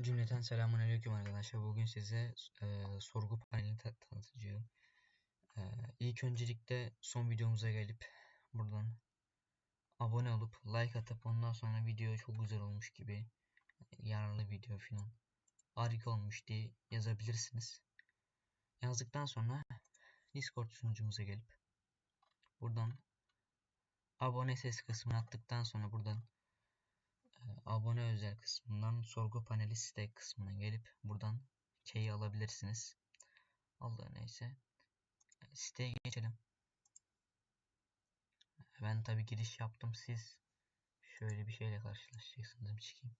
Cümleten selamun aleyküm arkadaşlar. Bugün size e, sorgu panelini ta- tanıtacağım. E, ilk öncelikle son videomuza gelip buradan abone olup like atıp ondan sonra video çok güzel olmuş gibi yararlı video falan harika olmuş diye yazabilirsiniz. Yazdıktan sonra Discord sunucumuza gelip buradan abone ses kısmını attıktan sonra buradan abone özel kısmından sorgu paneli site kısmına gelip buradan key'i alabilirsiniz. Allah neyse. Siteye geçelim. Ben tabi giriş yaptım. Siz şöyle bir şeyle karşılaşacaksınız. Bir çıkayım.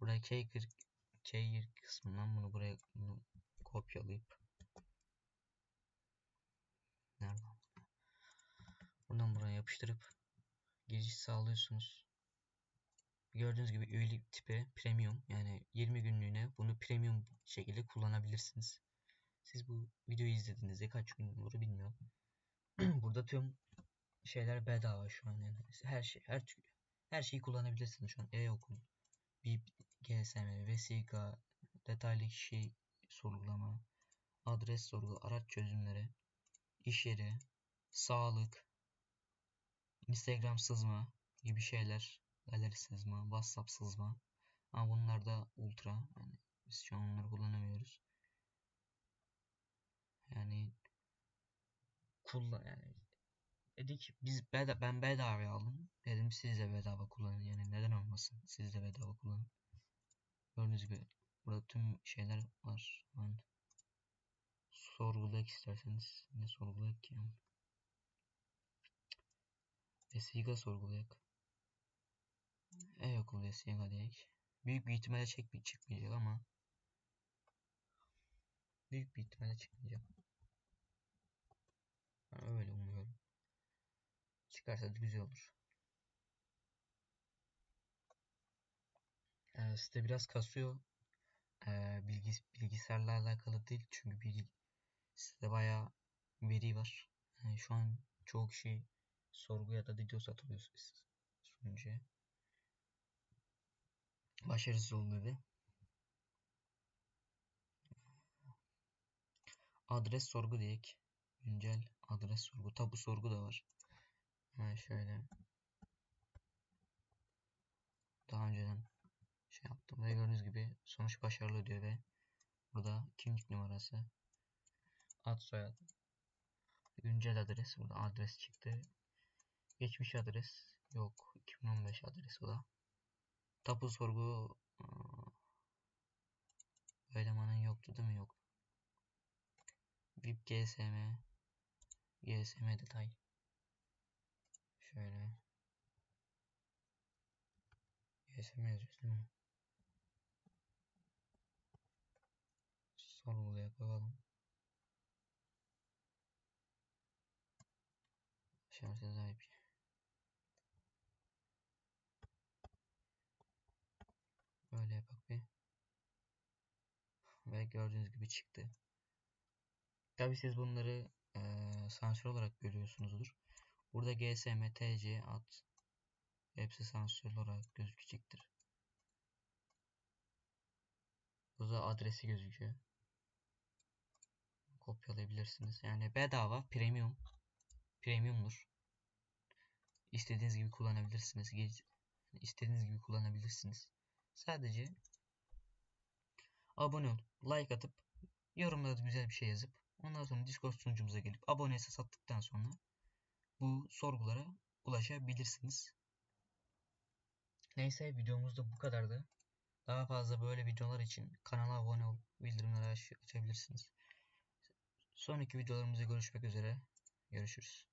Buraya key, key kısmından bunu buraya bunu kopyalayıp nereden? Buradan buraya yapıştırıp giriş sağlıyorsunuz. Gördüğünüz gibi üyelik tipi premium yani 20 günlüğüne bunu premium şekilde kullanabilirsiniz. Siz bu videoyu izlediğinizde kaç gün olur bilmiyorum. Burada tüm şeyler bedava şu an yani. Her şey her türlü her şeyi kullanabilirsiniz şu an. E-okul, BIP, GSM, vesika, detaylı kişi sorgulama, adres sorgu, araç çözümleri, iş yeri, sağlık, Instagram sızma gibi şeyler, galeri sızma, WhatsApp sızma. Ama bunlar da ultra. Yani biz şu an onları kullanamıyoruz. Yani kullan yani dedik biz beda ben bedava aldım. Dedim siz de bedava kullanın. Yani neden olmasın? Siz de bedava kullanın. Gördüğünüz gibi burada tüm şeyler var. Yani sorgulayak isterseniz ne sorgulayak ki? Yani. Vesika sorgulayak. E-okul vesika diyek. Büyük bir ihtimalle çek çıkmayacak ama büyük bir ihtimalle çıkmayacak. Öyle umuyorum. Çıkarsa da güzel olur. Ee, site biraz kasıyor. Ee, bilgis bilgisayarla alakalı değil. Çünkü bir site bayağı veri var. Yani şu an çoğu kişi sorgu ya da video satılıyor sunucuya. Başarısız oldu dedi. Adres sorgu diyek. Güncel adres sorgu. Tabu sorgu da var. Yani şöyle. Daha önceden şey yaptım. Ve gördüğünüz gibi sonuç başarılı diyor ve burada kimlik numarası ad soyad güncel adres burada adres çıktı geçmiş adres yok. 2015 adres o da. Tapu sorgu elemanın yoktu değil mi? Yok. VIP GSM GSM detay. Şöyle. GSM yazıyoruz değil mi? Sorgulaya bakalım. Şarja sahip böyle yapak bir ve gördüğünüz gibi çıktı. Tabi siz bunları e, sansür olarak görüyorsunuzdur. Burada GSM, TC, ad hepsi sansürlü olarak gözükecektir. Burada adresi gözüküyor. Kopyalayabilirsiniz. Yani bedava premium. Premiumdur. İstediğiniz gibi kullanabilirsiniz. İstediğiniz gibi kullanabilirsiniz sadece abone olup like atıp yorumlarda güzel bir şey yazıp ondan sonra discord sunucumuza gelip abone sattıktan sonra bu sorgulara ulaşabilirsiniz. Neyse videomuz da bu kadardı. Daha fazla böyle videolar için kanala abone olup bildirimleri açabilirsiniz. Sonraki videolarımızda görüşmek üzere. Görüşürüz